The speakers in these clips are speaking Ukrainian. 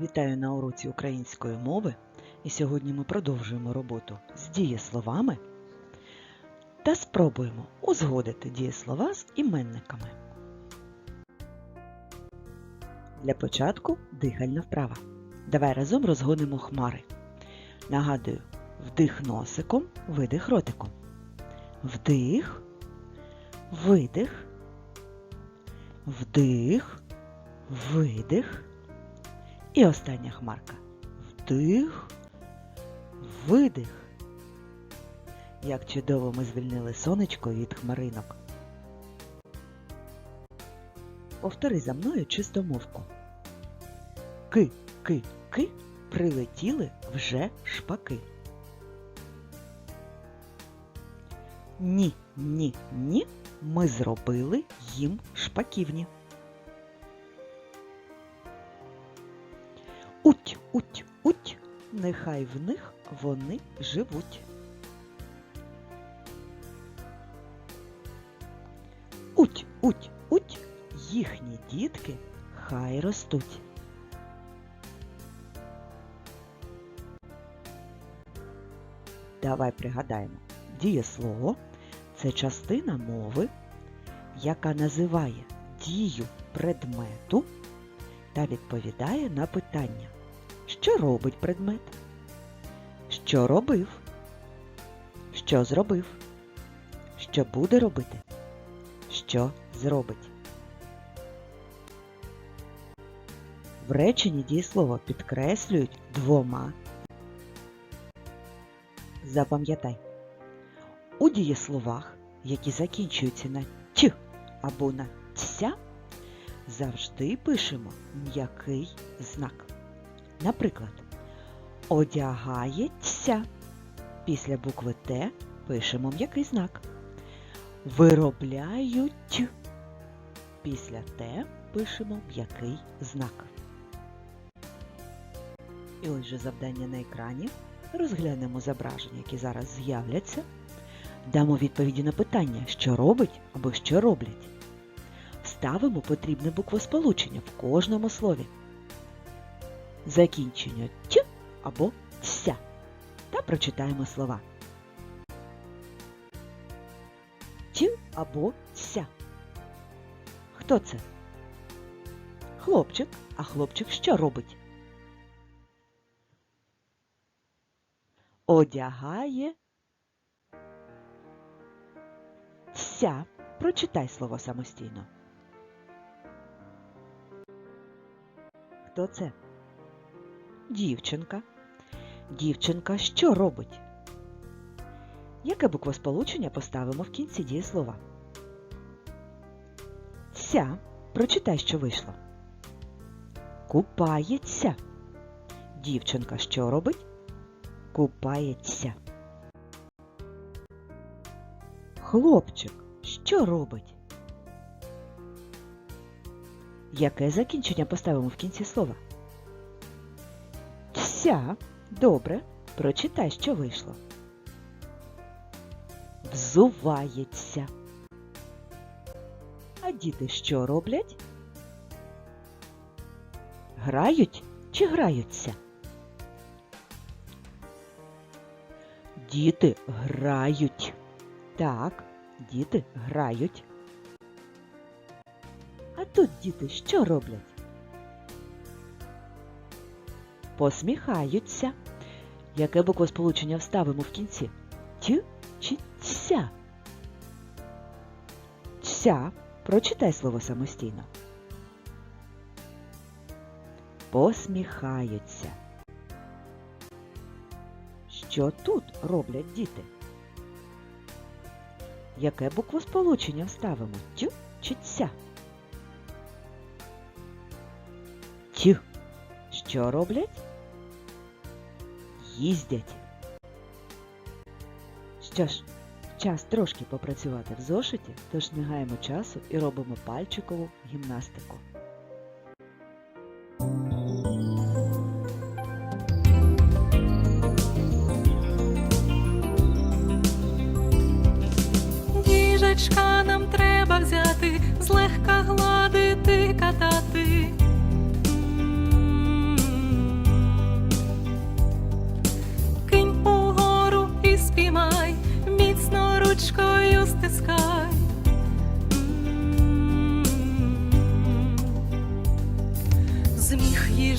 Вітаю на уроці української мови. І сьогодні ми продовжуємо роботу з дієсловами та спробуємо узгодити дієслова з іменниками. Для початку дихальна вправа. Давай разом розгонимо хмари. Нагадую, вдих носиком, видих ротиком. Вдих, видих, вдих, видих. І остання хмарка. Вдих, видих. Як чудово ми звільнили сонечко від хмаринок. Повтори за мною чистомовку. Ки, ки, ки прилетіли вже шпаки. Ні, ні, ні, ми зробили їм шпаківні. Уть, уть, нехай в них вони живуть. Уть, уть, уть, їхні дітки хай ростуть. Давай пригадаємо, дієслово це частина мови, яка називає дію предмету та відповідає на питання, що робить предмет, що робив, що зробив, що буде робити, що зробить. В реченні дієслово підкреслюють двома. Запам'ятай, у дієсловах, які закінчуються на т або на тся, завжди пишемо м'який знак. Наприклад, одягається. Після букви Т пишемо м'який знак. Виробляють. Після Т пишемо м'який знак. І ось же завдання на екрані. Розглянемо зображення, які зараз з'являться. Дамо відповіді на питання, що робить або що роблять. Ставимо потрібне буквосполучення в кожному слові. Закінчення т або ся. Та прочитаємо слова. Т або ся. Хто це? Хлопчик. А хлопчик що робить? Одягає. Ся. Прочитай слово самостійно. Хто це? Дівчинка. Дівчинка що робить? Яке буквосполучення поставимо в кінці дієслова? Ся. Прочитай, що вийшло. Купається. Дівчинка що робить? Купається. Хлопчик що робить? Яке закінчення поставимо в кінці слова? Ся. Добре. Прочитай, що вийшло. Взувається. А діти що роблять? Грають чи граються? Діти грають. Так, діти грають. А тут діти що роблять? Посміхаються. Яке буквосполучення вставимо в кінці? Т чи ця? Ця. Прочитай слово самостійно. Посміхаються. Що тут роблять діти? Яке буквосполучення вставимо? Тю чи ця? Тю. Що роблять? Їздять. Що ж, час трошки попрацювати в зошиті, тож не гаємо часу і робимо пальчикову гімнастику. Нам треба взяти,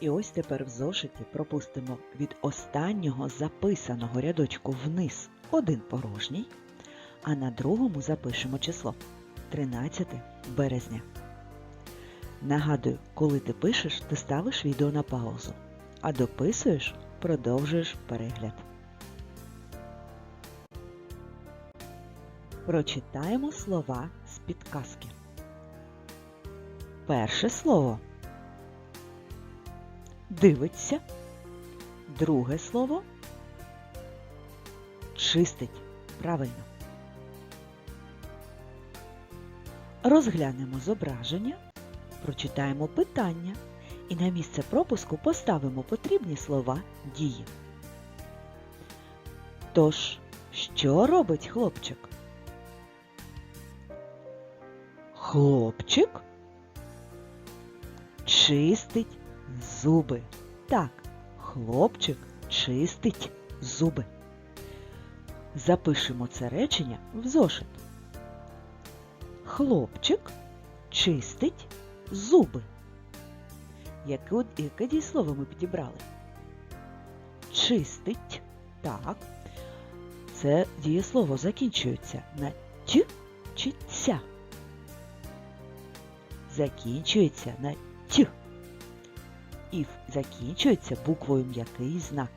І ось тепер в зошиті пропустимо від останнього записаного рядочку вниз один порожній, а на другому запишемо число 13 березня. Нагадую, коли ти пишеш, ти ставиш відео на паузу, а дописуєш, продовжуєш перегляд. Прочитаємо слова з підказки. Перше слово дивиться. Друге слово чистить. Правильно. Розглянемо зображення, прочитаємо питання і на місце пропуску поставимо потрібні слова дії. Тож, що робить хлопчик? Хлопчик чистить зуби. Так, хлопчик чистить зуби. Запишемо це речення в зошит. Хлопчик чистить зуби. Яке, яке дієслово ми підібрали? Чистить. Так. Це дієслово закінчується на т чи ця. Закінчується на т і в- закінчується буквою м'який знак.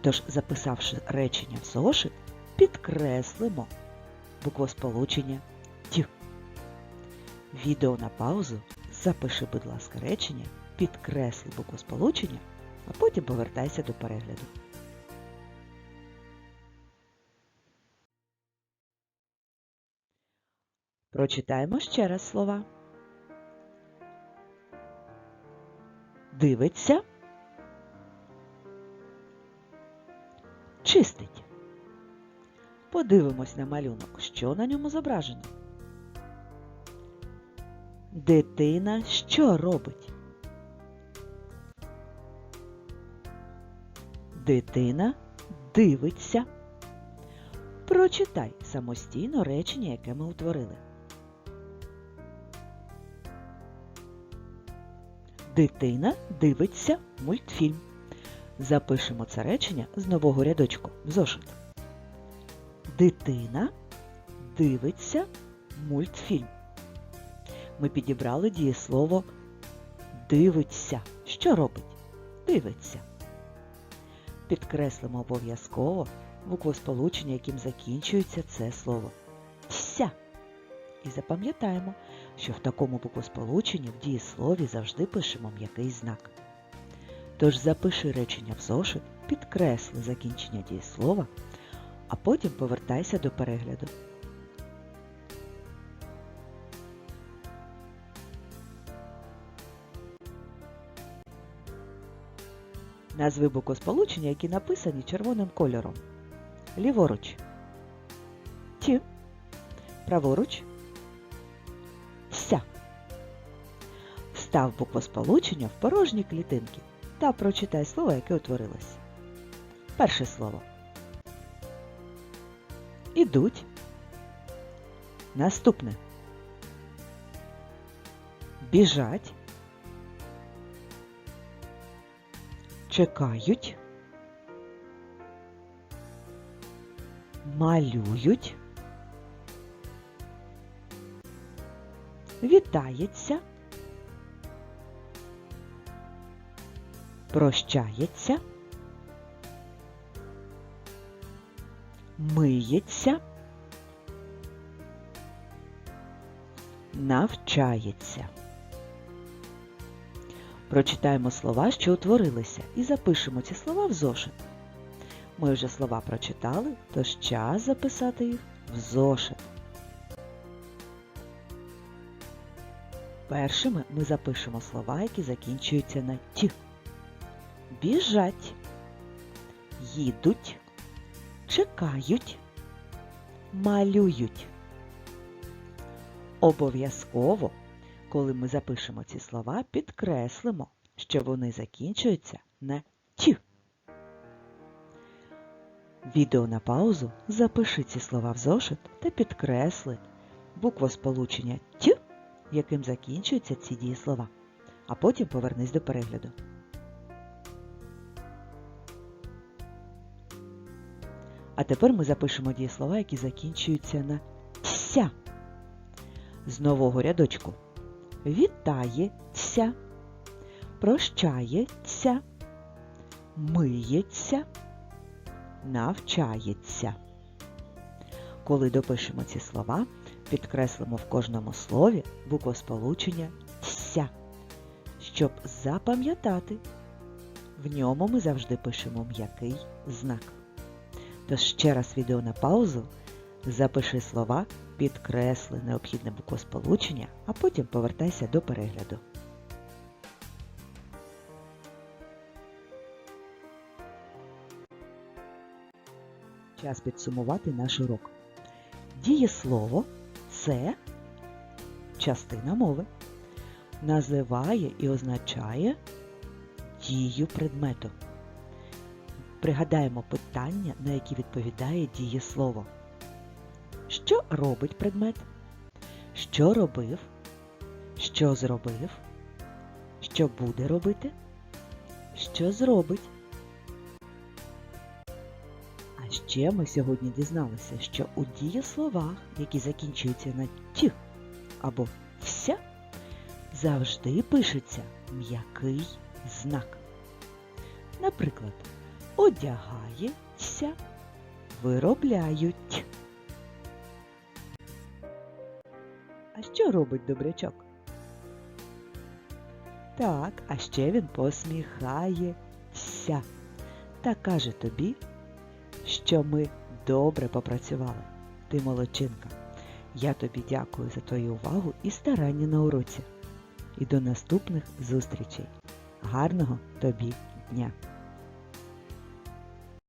Тож, записавши речення в зошит, підкреслимо буквосполучення Т. Відео на паузу. Запиши, будь ласка, речення, підкресли буквосполучення, а потім повертайся до перегляду. Прочитаємо ще раз слова. Дивиться. Чистить. Подивимось на малюнок, що на ньому зображено. Дитина що робить? Дитина дивиться. Прочитай самостійно речення, яке ми утворили. Дитина дивиться мультфільм. Запишемо це речення з нового рядочку в зошит. Дитина дивиться мультфільм. Ми підібрали дієслово дивиться. Що робить? Дивиться. Підкреслимо обов'язково буквосполучення, яким закінчується це слово. Ся. І запам'ятаємо, що в такому буквосполученні в дієслові завжди пишемо м'який знак. Тож запиши речення в зошит, підкресли закінчення дієслова, а потім повертайся до перегляду. Назви буквосполучення, які написані червоним кольором. Ліворуч. Ті. Праворуч. Став буквосполучення в порожні клітинки та прочитай слово, яке утворилось. Перше слово. Ідуть. Наступне. Біжать. Чекають. Малюють. Вітається. Прощається. Миється. Навчається. Прочитаємо слова, що утворилися, і запишемо ці слова в зошит. Ми вже слова прочитали, тож час записати їх в зошит. Першими ми запишемо слова, які закінчуються на ті. Біжать, їдуть, чекають, малюють. Обов'язково, коли ми запишемо ці слова, підкреслимо, що вони закінчуються на ті. Відео на паузу запиши ці слова в зошит та підкресли буквосполучення Т, яким закінчуються ці дієслова, а потім повернись до перегляду. А тепер ми запишемо дієслова, які закінчуються на тся. З нового рядочку. Вітається, прощається, миється, навчається. Коли допишемо ці слова, підкреслимо в кожному слові буквосполучення «ся», щоб запам'ятати. В ньому ми завжди пишемо м'який знак. Тож ще раз відео на паузу, запиши слова, підкресли необхідне буквосполучення, а потім повертайся до перегляду. Час підсумувати наш урок. Дієслово це частина мови. Називає і означає дію предмету. Пригадаємо питання, на які відповідає дієслово. Що робить предмет? Що робив? Що зробив? Що буде робити? Що зробить? А ще ми сьогодні дізналися, що у дієсловах, які закінчуються на ті або вся, завжди пишеться м'який знак. Наприклад, одягається, виробляють. А що робить добрячок? Так, а ще він посміхається та каже тобі, що ми добре попрацювали. Ти молодчинка. Я тобі дякую за твою увагу і старання на уроці. І до наступних зустрічей. Гарного тобі дня!